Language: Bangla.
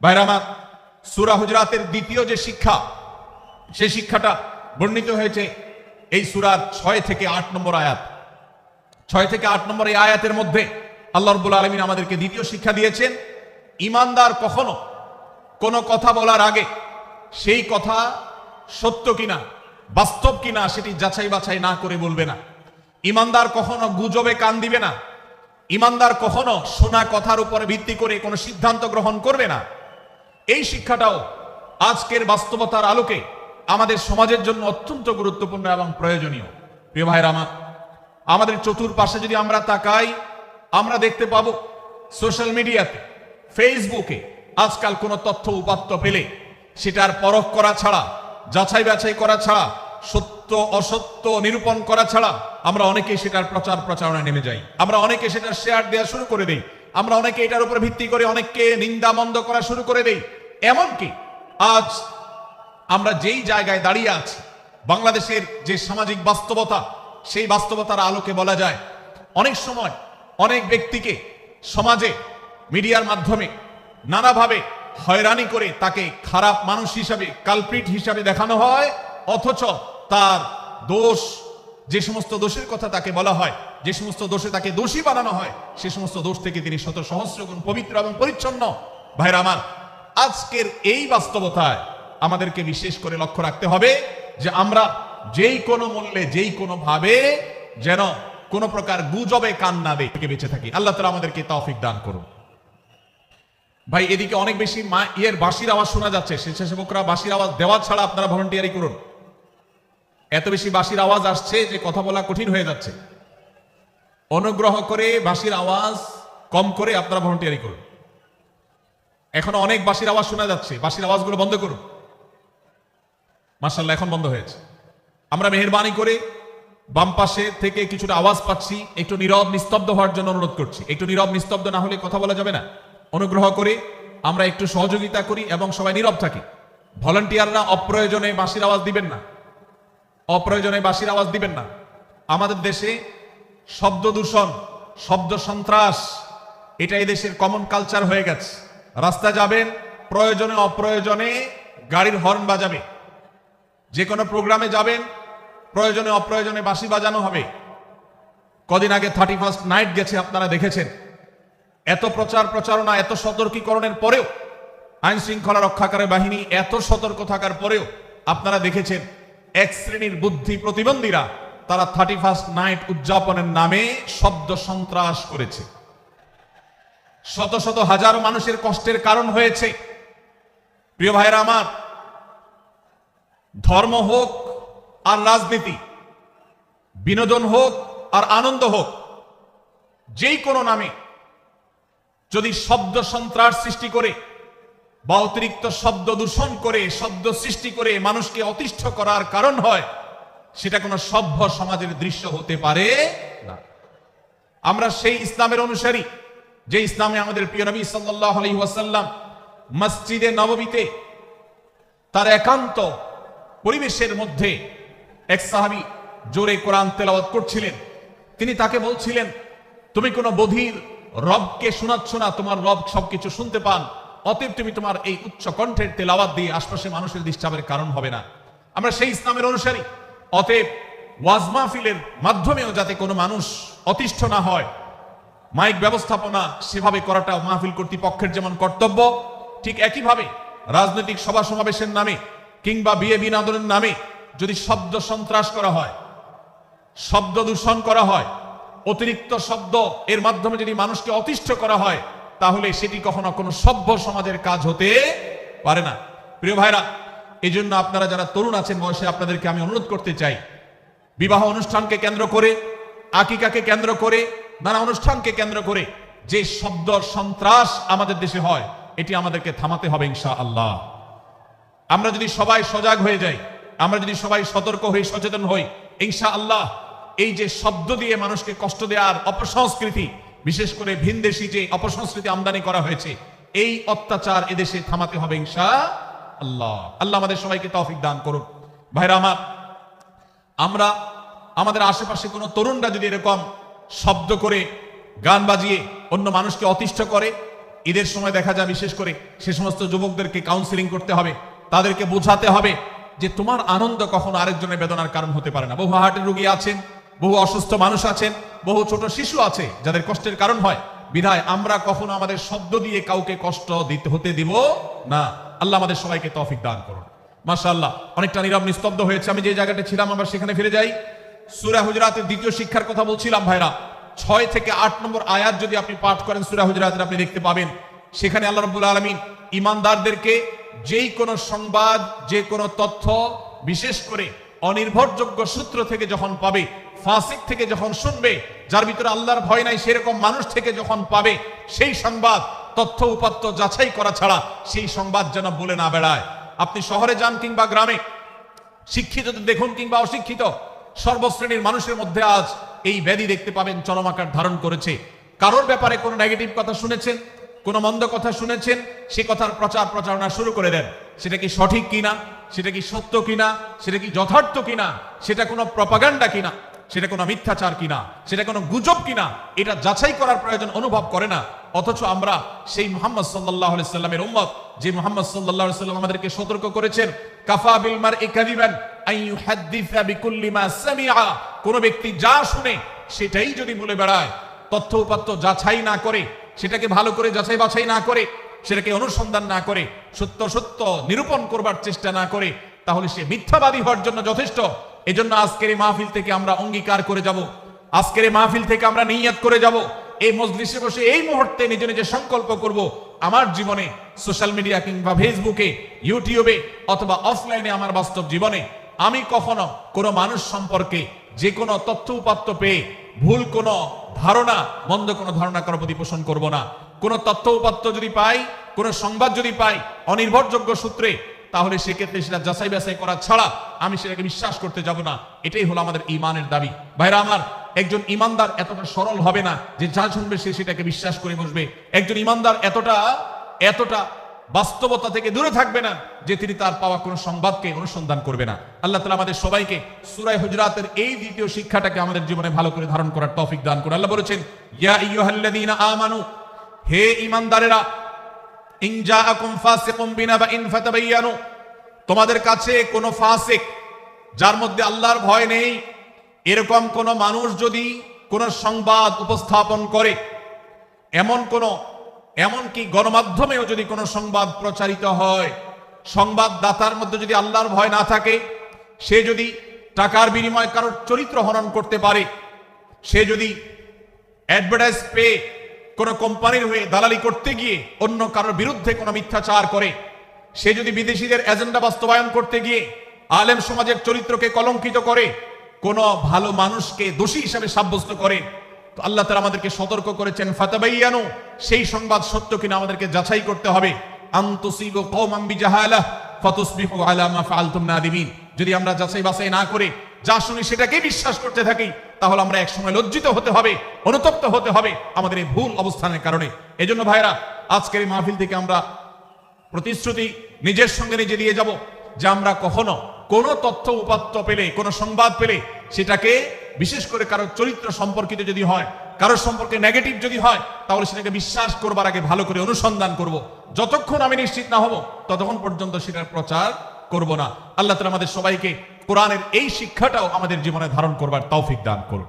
ভাইরামা সুরা হুজরাতের দ্বিতীয় যে শিক্ষা সে শিক্ষাটা বর্ণিত হয়েছে এই সুরার ছয় থেকে আট নম্বর আয়াত। ছয় থেকে আট নম্বর এই আয়াতের মধ্যে আল্লাহ রব্বুল আলমিন আমাদেরকে দ্বিতীয় শিক্ষা দিয়েছেন, ইমানদার কখনো কোনো কথা বলার আগে সেই কথা সত্য কিনা, বাস্তব কিনা সেটি যাচাই বাছাই না করে বলবে না। ইমানদার কখনো গুজবে কান দিবে না। ইমানদার কখনো শোনা কথার উপরে ভিত্তি করে কোনো সিদ্ধান্ত গ্রহণ করবে না। এই শিক্ষাটাও আজকের বাস্তবতার আলোকে আমাদের সমাজের জন্য অত্যন্ত গুরুত্বপূর্ণ এবং প্রয়োজনীয়। প্রিয় ভাইরা আমার, আমাদের চতুর্পাশে যদি আমরা তাকাই, আমরা দেখতে পাবো সোশ্যাল মিডিয়াতে, ফেসবুকে আজকাল কোনো তথ্য উপাত্ত পেলে সেটার পরখ করা ছাড়া, যাচাই বাছাই করা ছাড়া, সত্য, অসত্য, নিরূপণ করা ছাড়া আমরা অনেকে সেটার প্রচার প্রচারণায় নেমে যাই। আমরা অনেকে সেটার শেয়ার দেওয়া শুরু করে দেই। আমরা অনেকে এটার উপর ভিত্তি করে অনেককে নিন্দা মন্দ করা শুরু করে দেই। এমনকি আজ আমরা যেই জায়গায় দাঁড়িয়ে আছি, বাংলাদেশের যে সামাজিক বাস্তবতা, সেই বাস্তবতার আলোকে বলা যায়, অনেক সময় অনেক ব্যক্তিকে সমাজে, মিডিয়ার মাধ্যমে নানাভাবে হয়রানি করে তাকে খারাপ মানুষ হিসাবে, কালপ্রিট হিসাবে দেখানো হয়, অথচ তার দোষ যে সমস্ত দোষের কথা তাকে বলা হয়, যে সমস্ত দোষে তাকে দোষী বানানো হয়, সে সমস্ত দোষ থেকে তিনি শত সহস্র গুণ পবিত্র এবং পরিচ্ছন্ন। ভাইরা আমার, আজকের এই বাস্তবতায় আমাদেরকে বিশেষ করে লক্ষ্য রাখতে হবে যে আমরা যেই কোনো মূল্যে, যেই কোনো ভাবে যেন কোন প্রকার গুজবে কান না দেয় বেঁচে থাকি। আল্লাহ তালা আমাদেরকে তৌফিক দান করুন। ভাই, এদিকে অনেক বেশি মা ইয়ের বাঁশির আওয়াজ শোনা যাচ্ছে। স্বেচ্ছাসেবকরা বাঁশির আওয়াজ দেওয়া ছাড়া আপনারা ভলেন্টিয়ারি করুন। এত বেশি বাঁশির আওয়াজ আসছে যে কথা বলা কঠিন হয়ে যাচ্ছে। অনুগ্রহ করে বাঁশির আওয়াজ কম করে আপনারা ভলেন্টিয়ারি করুন। এখনও অনেক বাঁশির আওয়াজ শোনা যাচ্ছে। বাঁশির আওয়াজগুলো বন্ধ করুন। মার্শাল্লাহ এখন বন্ধ হয়েছে। আমরা মেহরবানি করে বাম পাশে থেকে কিছুটা আওয়াজ পাচ্ছি। একটু নীরব নিস্তব্ধ হওয়ার জন্য অনুরোধ করছি। একটু নীরব নিস্তব্ধ না হলে কথা বলা যাবে না। অনুগ্রহ করে আমরা একটু সহযোগিতা করি এবং সবাই নীরব থাকি। ভলান্টিয়াররা অপ্রয়োজনে বাঁশির আওয়াজ দিবেন না। অপ্রয়োজনে বাঁশির আওয়াজ দিবেন না। আমাদের দেশে শব্দ দূষণ, শব্দ সন্ত্রাস এটা দেশের কমন কালচার হয়ে গেছে। রাস্তা যাবেন, প্রয়োজনে অপ্রয়োজনে গাড়ির হর্ন বাজাবে। যে কোনো প্রোগ্রামে যাবেন, প্রয়োজনে অপ্রয়োজনে বাঁশি বাজানো হবে। কদিন আগে থার্টি ফার্স্ট নাইট গেছে, আপনারা দেখেছেন। এত প্রচার প্রচারণা, এত সতর্কীকরণের পরেও আইন শৃঙ্খলা রক্ষাকারী বাহিনী এত সতর্ক থাকার পরেও আপনারা দেখেছেন এক শ্রেণির বুদ্ধি প্রতিবন্ধীরা, তারা থার্টি ফার্স্ট নাইট উদযাপনের নামে শব্দ সন্ত্রাস করেছে। শত শত হাজারো মানুষের কষ্টের কারণ হয়েছে। প্রিয় ভাইরা আমার, ধর্ম হোক আর রাজনীতি, বিনোদন হোক আর আনন্দ হোক, যেই কোনো নামে যদি শব্দ সন্ত্রাস সৃষ্টি করে বা অতিরিক্ত শব্দ দূষণ করে, শব্দ সৃষ্টি করে মানুষকে অতিষ্ঠ করার কারণ হয়, সেটা কোনো সভ্য সমাজের দৃশ্য হতে পারে না। আমরা সেই ইসলামের অনুসারী, যে ইসলামে আমাদের প্রিয় নবী সাল্লাহ মসজিদে নববীতে তার একান্ত পরিবেশের মধ্যে এক সাহাবি জোরে কোরআন তেলাওয়াত করছিলেন। তিনি তাকে বলছিলেন, তুমি কোনো বধির রবকে শোনাচ্ছ না, তোমার রব সবকিছু শুনতে পান অতএব তুমি তোমার এই উচ্চ কণ্ঠের তেলাওয়াত দিয়ে আশপাশে মানুষের ডিস্টার্বের কারণ হবে না। আমরা সেই ইসলামের অনুসারী। অতএব ওয়াজ মাহফিলের মাধ্যমেও যাতে কোনো মানুষ অতিষ্ঠ না হয়, মাইক ব্যবস্থাপনা সেভাবে করাটা মাহফিল কর্তৃপক্ষের যেমন কর্তব্য, ঠিক একইভাবে রাজনৈতিক সভা সমাবেশের নামে কিংবা বিয়ে বিনোদনের নামে যদি শব্দ সন্ত্রাস করা হয়, শব্দ দূষণ করা হয়, অতিরিক্ত শব্দ এর মাধ্যমে যদি মানুষকে অতিষ্ঠ করা হয় তাহলে সেটি কখনো কোনো সভ্য সমাজের কাজ হতে পারে না। প্রিয় ভাইরা এই জন্য আপনারা যারা তরুণ আছেন বয়সে আপনাদেরকে আমি অনুরোধ করতে চাই, বিবাহ অনুষ্ঠানকে কেন্দ্র করে, আকিকাকে কেন্দ্র করে, নানা অনুষ্ঠানকে কেন্দ্র করে, যে শব্দ সন্ত্রাস আমাদের দেশে হয়, এটি আমাদেরকে থামাতে হবে ইনশা আল্লাহ আমরা যদি সবাই সজাগ হয়ে যাই, আমরা যদি সবাই সতর্ক হই, সচেতন হই ইনশা আল্লাহ এই যে শব্দ দিয়ে মানুষকে কষ্ট দেওয়ার অপসংস্কৃতি বিশেষ করে ভিনদেশি যে অপসংস্কৃতি আমদানি করা হয়েছে, এই অত্যাচার এদেশে থামাতে হবে আল্লাহ। আল্লাহ আমাদের সবাইকে তৌফিক দান করুন। ভাইরা আমার, আমরা, আমাদের আশেপাশে কোনো তরুণরা যদি এরকম শব্দ করে, গান বাজিয়ে অন্য মানুষকে অতিষ্ঠ করে, ঈদের সময় দেখা যায় বিশেষ করে সে সমস্ত যুবকদেরকে কাউন্সিলিং করতে হবে, তাদেরকে বোঝাতে হবে যে তোমার আনন্দ কখনো আরেকজনের বেদনার কারণ হতে পারে না। বহু হার্টের রোগী আছেন বহু অসুস্থ মানুষ আছেন, বহু ছোট শিশু আছে, যাদের কষ্টের কারণ হয়। বিধায় আমরা কখনো আমাদের শব্দ দিয়ে কাউকে কষ্ট দিতে হতে দিব না। আল্লাহ আমাদের সবাইকে তফিক দান করুন। মাশাআল্লাহ, অনেকটা নীরব নিস্তব্ধ হয়েছে। আমি যে জায়গাটা ছিলাম আবার সেখানে ফিরে যাই। সূরা হুজরাতের দ্বিতীয় শিক্ষার কথা বলছিলাম, ভাইরা। ছয় থেকে আট নম্বর আয়াত যদি আপনি পাঠ করেন, সূরা হুজরাতের আপনি দেখতে পাবেন। সেখানে আল্লাহ রাব্বুল আলামিন ইমানদারদেরকে যেই কোনো সংবাদ, যে কোনো তথ্য, বিশেষ করে অনির্ভরযোগ্য সূত্র থেকে যখন পাবে ফাসিক থেকে যখন শুনবে, যার ভিতরে আল্লাহর ভয় নাই, সেরকম মানুষ থেকে যখন পাবে, সেই সংবাদ, তথ্য উপাত্ত যাচাই করা ছাড়া সেই সংবাদ যেন বলে না বেড়ায়। আপনি শহরে যান কিংবা গ্রামে, শিক্ষিত দেখুন কিংবা অশিক্ষিত, সর্বশ্রেণীর মানুষের মধ্যে আজ এই ব্যাধি দেখতে পাবেন, চরমাকার ধারণ করেছে। কারোর ব্যাপারে কোনো নেগেটিভ কথা শুনেছেন, কোনো মন্দ কথা শুনেছেন, সে কথার প্রচার প্রচারণা শুরু করে দেন। সেটা কি সঠিক কিনা? সেটা কি সত্য কিনা? সেটা কি যথার্থ কিনা? সেটা কোনো প্রপাগান্ডা কিনা? সেটা কোনো মিথ্যাচার কিনা, সেটা কোনো গুজব কিনা, এটা যাচাই করার প্রয়োজন অনুভব করে না। অথচ আমরা সেই মোহাম্মদ সাল্লাহ সাল্লামের উম্মত, যে মোহাম্মদ সাল্লাহ সাল্লাম আমাদেরকে সতর্ক করেছেন, কাফা বিল মার ইকাদিবান আইয়ুহাদ্দিসা বিকুল্লি মা সামিআ। কোন ব্যক্তি যা শুনে, সেটাই যদি বলে বেড়ায়, তথ্য উপাত্ত যাচাই না করে, সেটাকে ভালো করে যাচাই বাছাই না করে, সেটাকে অনুসন্ধান না করে, সত্য সত্য নিরূপণ করবার চেষ্টা না করে, তাহলে সে মিথ্যাবাদী হওয়ার জন্য যথেষ্ট। এজন্য আজকের এই মাহফিল থেকে আমরা অঙ্গীকার করে যাব। আজকের এই মাহফিল থেকে আমরা নিয়ত করে যাব। এই মজলিসে বসে এই মুহূর্তে নিজে নিজে সংকল্প করব, আমার জীবনে সোশ্যাল মিডিয়া কিংবা ফেসবুকে ইউটিউবে অথবা অফলাইনে আমার বাস্তব জীবনে। আমি কখনো কোনো মানুষ সম্পর্কে যে কোনো তথ্য উপাত্ত পেয়ে ভুল কোনো ধারণা, মন্দ কোনো ধারণা করার প্রতি পোষণ করব না। কোনো তথ্য উপাত্ত যদি পাই, কোনো সংবাদ যদি পাই, অনির্ভরযোগ্য সূত্রে তাহলে সেক্ষেত্রে সেটা যাচাই বাছাই করা ছাড়া আমি সেটাকে বিশ্বাস করতে যাব না। এটাই হলো আমাদের ইমানের দাবি। ভাইরা আমার, একজন ইমানদার এতটা সরল হবে না যে যা শুনবে সে সেটাকে বিশ্বাস করে বসবে। একজন ইমানদার এতটা এতটা বাস্তবতা থেকে দূরে থাকবে না যে তিনি তার পাওয়া কোনো সংবাদকে অনুসন্ধান করবে না। আল্লাহ তালা আমাদের সবাইকে সুরাই হুজরাতের এই দ্বিতীয় শিক্ষাটাকে আমাদের জীবনে ভালো করে ধারণ করার তৌফিক দান করে আল্লাহ বলেছেন, ইয়া আইয়ুহাল্লাযীনা আমানু, হে ইমানদারেরা তোমাদের কাছে কোনো ফাসিক, যার মধ্যে আল্লাহর ভয় নেই, এরকম কোন মানুষ যদি কোন সংবাদ উপস্থাপন করে, এমন কোন, এমনকি গণমাধ্যমেও যদি কোনো সংবাদ প্রচারিত হয়, সংবাদদাতার মধ্যে যদি আল্লাহর ভয় না থাকে, সে যদি টাকার বিনিময়ে কারোর চরিত্র হনন করতে পারে, সে যদি অ্যাডভার্টাইজ পেয়ে কোনো কোম্পানির হয়ে দালালি করতে গিয়ে অন্য কারোর বিরুদ্ধে কোনো মিথ্যাচার করে। সে যদি বিদেশিদের এজেন্ডা বাস্তবায়ন করতে গিয়ে আলেম সমাজের চরিত্রকে কলঙ্কিত করে, কোন ভালো মানুষকে দোষী হিসাবে সাব্যস্ত করে, তো আল্লাহ তারা আমাদেরকে সতর্ক করেছেন, ফাতাবাইয়ানু, সেই সংবাদ সত্য কিনা আমাদেরকে যাচাই করতে হবে। যদি আমরা যাচাই বাছাই না করে, যা শুনি সেটাকে বিশ্বাস করতে থাকি তাহলে আমরা একসময় লজ্জিত হতে হবে, অনুতপ্ত হতে হবে আমাদের এই ভুল অবস্থানের কারণে। এজন্য ভাইরা আজকের এই মাহফিল থেকে আমরা প্রতিশ্রুতি নিজের সঙ্গে নিজে দিয়ে যাব যে আমরা কখনো কোনো তথ্য উপাত্ত পেলে, কোনো সংবাদ পেলে সেটাকে বিশেষ করে কারোর চরিত্র সম্পর্কিত যদি হয় কারোর সম্পর্কে নেগেটিভ যদি হয়, তাহলে সেটাকে বিশ্বাস করবার আগে ভালো করে অনুসন্ধান করব। যতক্ষণ আমি নিশ্চিত না হব, ততক্ষণ পর্যন্ত সেটার প্রচার করব না। আল্লাহ তালা আমাদের সবাইকে কোরআনের এই শিক্ষাটাও আমাদের জীবনে ধারণ করবার তৌফিক দান করুন।